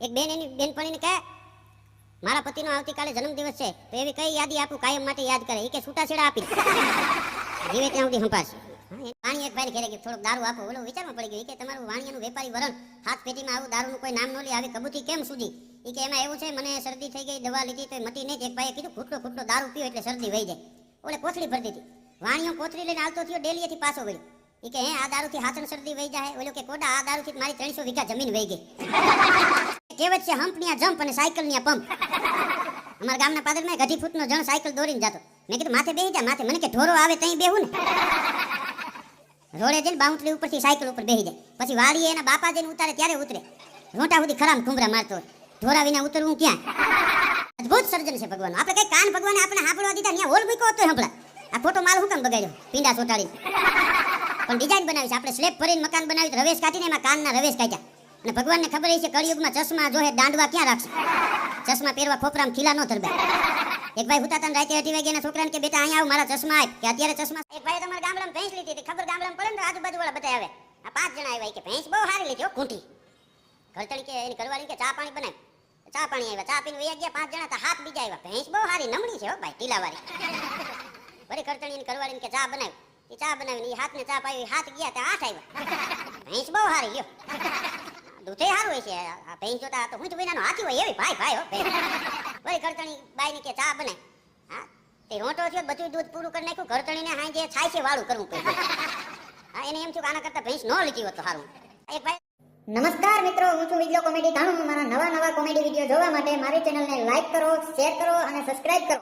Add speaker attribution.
Speaker 1: એક બેન એની બેનપણીને કહે, મારા પતિનો આવતીકાલે જન્મદિવસ છે, તો એવી કઈ યાદી આપું કાયમ માટે યાદ કરે? એ કે છૂટાછેડા આપી જીવે ત્યાં સુધી સંપાશે. વાણી એક ભાઈ ઘેરે થોડોક દારૂ આપો. ઓલો વિચારમાં પડી ગયો. કે, તમારું વાણિયાનું વેપારી વરણ, હાથ પેટીમાં આવું દારૂનું કોઈ નામ ન લે, આવી કબૂતી કેમ સુધી? એ કે, એમાં એવું છે, મને શરદી થઈ ગઈ, દવા લીધી તો મટી નહીં. એક ભાઈએ કીધું, ખૂટલો ખૂટલો દારૂ પીવો એટલે શરદી વહી જાય. ઓલે કોથળી ભરતી હતી. વાણિયો કોથળી લઈને આવતો થયો, ડેલીએથી પાછો વળ્યો. એ કે, હે, આ દારૂથી હાથણ શરદી વહી જાય ઓલો કે, કોડા, આ દારૂથી મારી ત્રણસો વીઘા જમીન વહી ગઈ. કહેવત છે હંપની આ જમ્પ અને સાયકલની આ પંપ. અમારા ગામના પાદરમાં અઢી ફૂટનો જણ સાયકલ દોરીને જતો. મેં કીધું, માથે બેહી જા, માથે. મને કે, ઢોરો આવે તઈ બેહું ને. રોડે જઈને બાઉન્ડરી ઉપરથી સાયકલ ઉપર બેહી જાય. પછી વાડીએ એના બાપા જઈને ઉતારે, ત્યારે ઉતરે. રોટા સુધી ખરામ ખુમરા મારતો. ઢોરા વિના ઉતરવું ક્યાં? અદ્ભુત સર્જન છે ભગવાન આપણે કઈ કાન ભગવાને આપણે સાંભળવા દીધા ત્યાં હોલ મૂક્યો હતો હંભળા. આ ફોટો માલ હું કેમ બગાડ્યો પીંડા ચોટાડી પણ ડિઝાઇન બનાવી છે. આપણે સ્લેબ ભરીને મકાન બનાવી રવેશ કાઢીને એમાં કાનના રવેશ કાઢ્યા. અને ભગવાનને ખબર છે કળિયુગમાં ચશ્મા જોહે દાંડવા ક્યાં રાખશે? ચશ્મા પહેરવા ખોપરામાં ખીલા નો ધરબે એક ભાઈ હુતા તને રાતે અઢી વાગ્યાના છોકરાને કે, બેટા, અહીંયા આવ, મારા ચશ્મા આપ. કે, અત્યારે ચશ્મા એક ભાઈ તમારા ગામડામાં ભેંસ લીધી હતી. ખબર ગામડામાં પડે ને આજુબાજુ વાળા બધા આવે. આ પાંચ જણા આવ્યા કે ભેંસ બહુ સારી લીધી હો ખૂંટી ઘરતળી કે એની ઘરવાળી કે ચા પાણી બનાવ. ચા પાણી આવ્યા. ચા પીને વૈયા ગયા. પાંચ જણા તો હાથ બીજા આવ્યા. ભેંસ બહુ સારી નમણી છે હો ભાઈ ટીલાવાળી વળી ઘરતળી એની ઘરવાળીને કે ચા બનાવ. એ ચા બનાવીને એ હાથને ચા પાવી હાથ ગયા તો આઠ આવ્યા. ભેંસ બહુ સારી લ્યો. દૂધે સારું હોય છે આ ભેંસ જોતા તો હું વિનાનો હાથી હોય એવી ભાઈ ભાઈ હો. વળી ઘરતણી બાઈને કે ચા બનાય હા? તે રોટો છે બધું દૂધ પૂરું કરી નાખ્યું. ઘરતણીને હાઈ જે થાય છે વાળું કરવું પડ્યું હા, એને એમ છું કે આના કરતા ભેંસ ન લીધી હોત તો સારું. એક ભાઈ.
Speaker 2: નમસ્કાર મિત્રો, હું છું વિજ્ઞો કોમેડી ધાણું. મારા નવા નવા કોમેડી વીડિયો જોવા માટે મારી ચેનલને લાઈક કરો, શેર કરો અને સબસ્ક્રાઇબ કરો.